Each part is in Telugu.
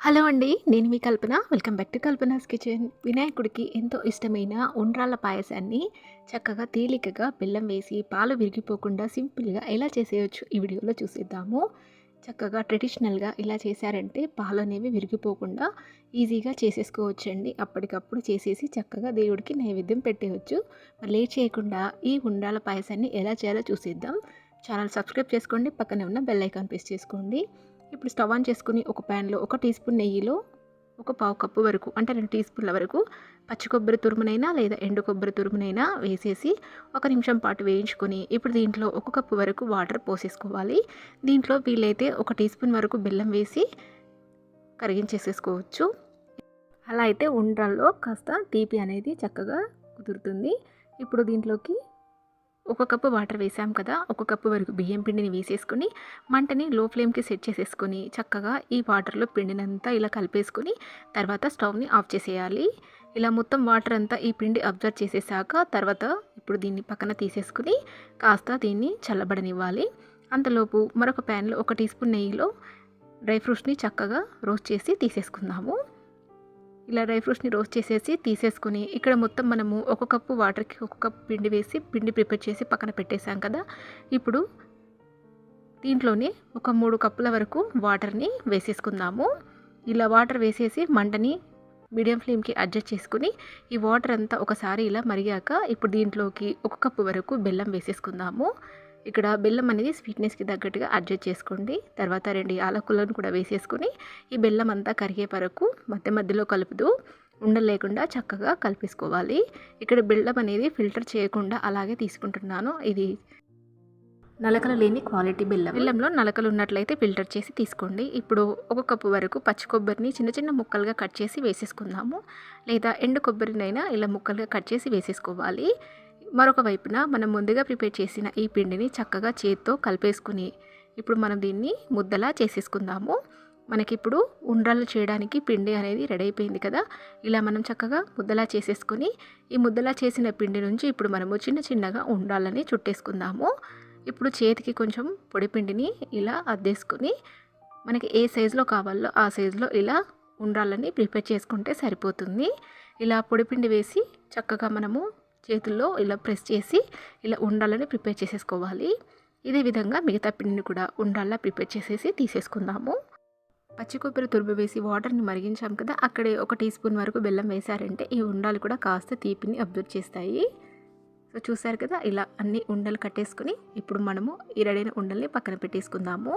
హలో అండి నేను మీ Kalpana. Welcome back to Kalpana's kitchen. వినాయకుడికి ఎంతో ఇష్టమైన ఉండ్రాళ్ళ పాయసాన్ని చక్కగా తేలికగా బెల్లం వేసి పాలు విరిగిపోకుండా సింపుల్గా ఎలా చేసేయచ్చు ఈ వీడియోలో చూసేద్దాము. చక్కగా ట్రెడిషనల్గా ఇలా చేశారంటే పాలు అనేవి విరిగిపోకుండా ఈజీగా చేసేసుకోవచ్చండి. అప్పటికప్పుడు చేసేసి చక్కగా దేవుడికి నైవేద్యం పెట్టేయచ్చు. మరి లేట్ చేయకుండా ఈ ఉండ్రాళ్ళ పాయసాన్ని ఎలా చేయాలో చూసేద్దాం. ఛానల్ సబ్స్క్రైబ్ చేసుకోండి పక్కనే ఉన్న బెల్ ఐకాన్ ప్రెస్ చేసుకోండి. ఇప్పుడు స్టవ్ ఆన్ చేసుకుని ఒక ప్యాన్లో ఒక టీ స్పూన్ నెయ్యిలో ఒక పావు కప్పు వరకు అంటే రెండు టీ స్పూన్ల వరకు పచ్చి కొబ్బరి తురుమునైనా లేదా ఎండు కొబ్బరి తురుమునైనా వేసేసి ఒక నిమిషం పాటు వేయించుకొని ఇప్పుడు దీంట్లో ఒక కప్పు వరకు వాటర్ పోసేసుకోవాలి. దీంట్లో వీలైతే ఒక టీ స్పూన్ వరకు బెల్లం వేసి కరిగించేసేసుకోవచ్చు. అలా అయితే ఉండ్రాల్లో కాస్త తీపి అనేది చక్కగా కుదురుతుంది. ఇప్పుడు దీంట్లోకి ఒక కప్పు వాటర్ వేసాం కదా ఒక కప్పు వరకు బియ్యం పిండిని వేసేసుకొని మంటని లో ఫ్లేమ్కి సెట్ చేసేసుకొని చక్కగా ఈ వాటర్లో పిండినంతా ఇలా కలిపేసుకొని తర్వాత స్టవ్ని ఆఫ్ చేసేయాలి. ఇలా మొత్తం వాటర్ అంతా ఈ పిండి అబ్జర్వ్ చేసేసాక తర్వాత ఇప్పుడు దీన్ని పక్కన తీసేసుకుని కాస్త దీన్ని చల్లబడనివ్వాలి. అంతలోపు మరొక ప్యాన్లో ఒక టీ స్పూన్ నెయ్యిలో డ్రై ఫ్రూట్స్ని చక్కగా రోస్ట్ చేసి తీసేసుకుందాము. ఇలా డ్రై ఫ్రూట్స్ని రోస్ట్ చేసేసి తీసేసుకొని ఇక్కడ మొత్తం మనము ఒక కప్పు వాటర్కి ఒక కప్పు పిండి వేసి పిండి ప్రిపేర్ చేసి పక్కన పెట్టేసాం కదా. ఇప్పుడు దీంట్లోనే ఒక మూడు కప్పుల వరకు వాటర్ని వేసేసుకుందాము. ఇలా వాటర్ వేసేసి మంటని మీడియం ఫ్లేమ్కి అడ్జస్ట్ చేసుకుని ఈ వాటర్ అంతా ఒకసారి ఇలా మరిగాక ఇప్పుడు దీంట్లోకి ఒక కప్పు వరకు బెల్లం వేసేసుకుందాము. ఇక్కడ బెల్లం అనేది స్వీట్నెస్కి తగ్గట్టుగా అడ్జస్ట్ చేసుకోండి. తర్వాత రెండు యాలకులను కూడా వేసేసుకొని ఈ బెల్లం అంతా కరిగే వరకు మధ్య మధ్యలో కలుపుతూ ఉండలేకుండా చక్కగా కలిపేసుకోవాలి. ఇక్కడ బెల్లం అనేది ఫిల్టర్ చేయకుండా అలాగే తీసుకుంటున్నాను. ఇది నలకలు లేని క్వాలిటీ బెల్లం. బెల్లంలో నలకలు ఉన్నట్లయితే ఫిల్టర్ చేసి తీసుకోండి. ఇప్పుడు ఒక కప్పు వరకు పచ్చి కొబ్బరిని చిన్న చిన్న ముక్కలుగా కట్ చేసి వేసేసుకుందాము. లేదా ఎండు కొబ్బరినైనా ఇలా ముక్కలుగా కట్ చేసి వేసేసుకోవాలి. మరొక వైపున మనం ముందుగా ప్రిపేర్ చేసిన ఈ పిండిని చక్కగా చేత్తో కలిపేసుకుని ఇప్పుడు మనం దీన్ని ముద్దలా చేసేసుకుందాము. మనకిప్పుడు ఉండ్రాలు చేయడానికి పిండి అనేది రెడీ అయిపోయింది కదా. ఇలా మనం చక్కగా ముద్దలా చేసేసుకొని ఈ ముద్దలా చేసిన పిండి నుంచి ఇప్పుడు మనము చిన్న చిన్నగా ఉండాలని చుట్టేసుకుందాము. ఇప్పుడు చేతికి కొంచెం పొడి పిండిని ఇలా అద్దేసుకుని మనకి ఏ సైజులో కావాలో ఆ సైజులో ఇలా ఉండాలని ప్రిపేర్ చేసుకుంటే సరిపోతుంది. ఇలా పొడిపిండి వేసి చక్కగా మనము చేతుల్లో ఇలా ప్రెస్ చేసి ఇలా ఉండాలని ప్రిపేర్ చేసేసుకోవాలి. ఇదే విధంగా మిగతా పిండిని కూడా ఉండాలా ప్రిపేర్ చేసేసి తీసేసుకుందాము. పచ్చి కొబ్బరి తురుము వేసి వాటర్ని మరిగించాం కదా అక్కడే ఒక టీ స్పూన్ వరకు బెల్లం వేశారంటే ఈ ఉండాలు కూడా కాస్త తీపిని అబ్జర్వ్ చేస్తాయి. సో చూసారు కదా ఇలా అన్ని ఉండలు కట్టేసుకుని ఇప్పుడు మనము ఈ రెడైన ఉండల్ని పక్కన పెట్టేసుకుందాము.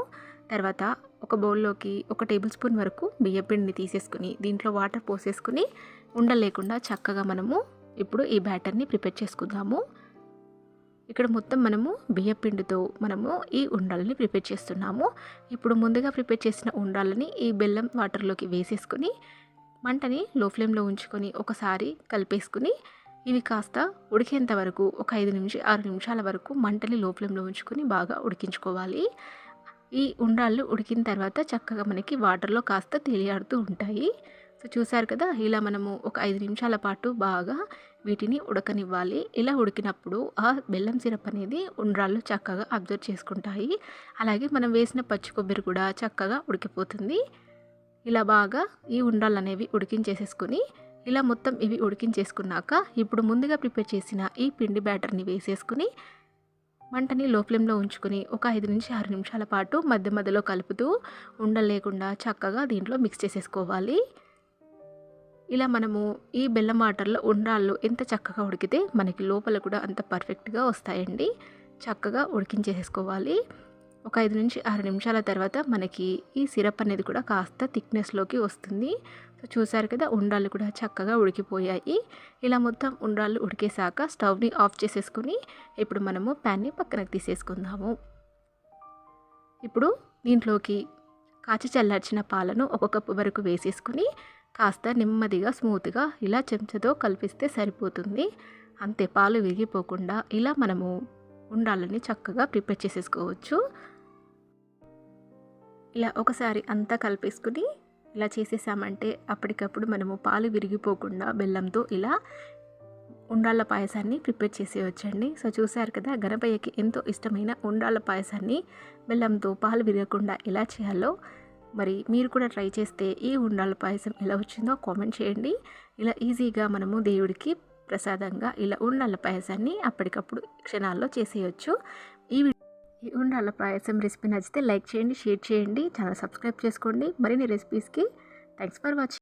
తర్వాత ఒక బౌల్లోకి ఒక టేబుల్ స్పూన్ వరకు బియ్యం పిండిని తీసేసుకుని దీంట్లో వాటర్ పోసేసుకుని ఉండలు లేకుండా చక్కగా మనము ఇప్పుడు ఈ బ్యాటర్ని ప్రిపేర్ చేసుకుందాము. ఇక్కడ మొత్తం మనము బియ్యపిండితో మనము ఈ ఉండాలని ప్రిపేర్ చేస్తున్నాము. ఇప్పుడు ముందుగా ప్రిపేర్ చేసిన ఉండాలని ఈ బెల్లం వాటర్లోకి వేసేసుకొని మంటని లో ఫ్లేమ్లో ఉంచుకొని ఒకసారి కలిపేసుకుని ఇవి కాస్త ఉడికేంత వరకు ఒక ఐదు నిమిషం ఆరు నిమిషాల వరకు మంటని లో ఫ్లేమ్లో ఉంచుకొని బాగా ఉడికించుకోవాలి. ఈ ఉండాలు ఉడికిన తర్వాత చక్కగా మనకి వాటర్లో కాస్త తేలియాడుతూ ఉంటాయి. సో చూసారు కదా ఇలా మనము ఒక ఐదు నిమిషాల పాటు బాగా వీటిని ఉడకనివ్వాలి. ఇలా ఉడికినప్పుడు ఆ బెల్లం సిరప్ అనేది ఉండ్రాళ్ళు చక్కగా అబ్జర్వ్ చేసుకుంటాయి. అలాగే మనం వేసిన పచ్చి కొబ్బరి కూడా చక్కగా ఉడికిపోతుంది. ఇలా బాగా ఈ ఉండ్రాళ్ళు అనేవి ఉడికించేసేసుకొని ఇలా మొత్తం ఇవి ఉడికించేసుకున్నాక ఇప్పుడు ముందుగా ప్రిపేర్ చేసిన ఈ పిండి బ్యాటర్ని వేసేసుకుని మంటని లో ఫ్లేమ్లో ఉంచుకొని ఒక ఐదు నుంచి ఆరు నిమిషాల పాటు మధ్య మధ్యలో కలుపుతూ ఉండలేకుండా చక్కగా దీంట్లో మిక్స్ చేసేసుకోవాలి. ఇలా మనము ఈ బెల్లం వాటర్లో ఉండ్రాళ్ళు ఎంత చక్కగా ఉడికితే మనకి లోపల కూడా అంత పర్ఫెక్ట్గా వస్తాయండి. చక్కగా ఉడికించేసుకోవాలి ఒక ఐదు నుంచి ఆరు నిమిషాల తర్వాత మనకి ఈ సిరప్ అనేది కూడా కాస్త థిక్నెస్లోకి వస్తుంది. సో చూసారు కదా ఉండ్రాళ్ళు కూడా చక్కగా ఉడికిపోయాయి. ఇలా మొత్తం ఉండ్రాళ్ళు ఉడికేశాక స్టవ్ని ఆఫ్ చేసేసుకుని ఇప్పుడు మనము ప్యాన్ని పక్కనకి తీసేసుకుందాము. ఇప్పుడు దీంట్లోకి కాచి చల్లార్చిన పాలను ఒక కప్పు వరకు వేసేసుకుని కాస్త నెమ్మదిగా స్మూత్గా ఇలా చెంచాతో కలిపిస్తే సరిపోతుంది. అంతే పాలు విరిగిపోకుండా ఇలా మనము ఉండాలని చక్కగా ప్రిపేర్ చేసేసుకోవచ్చు. ఇలా ఒకసారి అంతా కలిపేసుకుని ఇలా చేసేసామంటే అప్పటికప్పుడు మనము పాలు విరిగిపోకుండా బెల్లంతో ఇలా ఉండాళ్ళ పాయసాన్ని ప్రిపేర్ చేసేయచ్చండి. సో చూసారు కదా గణపయ్యకి ఎంతో ఇష్టమైన ఉండాళ్ళ పాయసాన్ని బెల్లంతో పాలు విరగకుండా ఎలా చేయాలో మరి మీరు కూడా ట్రై చేస్తే ఈ ఉండాల పాయసం ఎలా వచ్చిందో కామెంట్ చేయండి. ఇలా ఈజీగా మనము దేవుడికి ప్రసాదంగా ఇలా ఉండాల పాయసాన్ని అప్పటికప్పుడు క్షణాల్లో చేసేయచ్చు. ఈ ఈ ఉండాల పాయసం రెసిపీ నచ్చితే లైక్ చేయండి షేర్ చేయండి ఛానల్ సబ్స్క్రైబ్ చేసుకోండి. మరిన్ని రెసిపీస్కి థ్యాంక్స్ ఫర్ వాచింగ్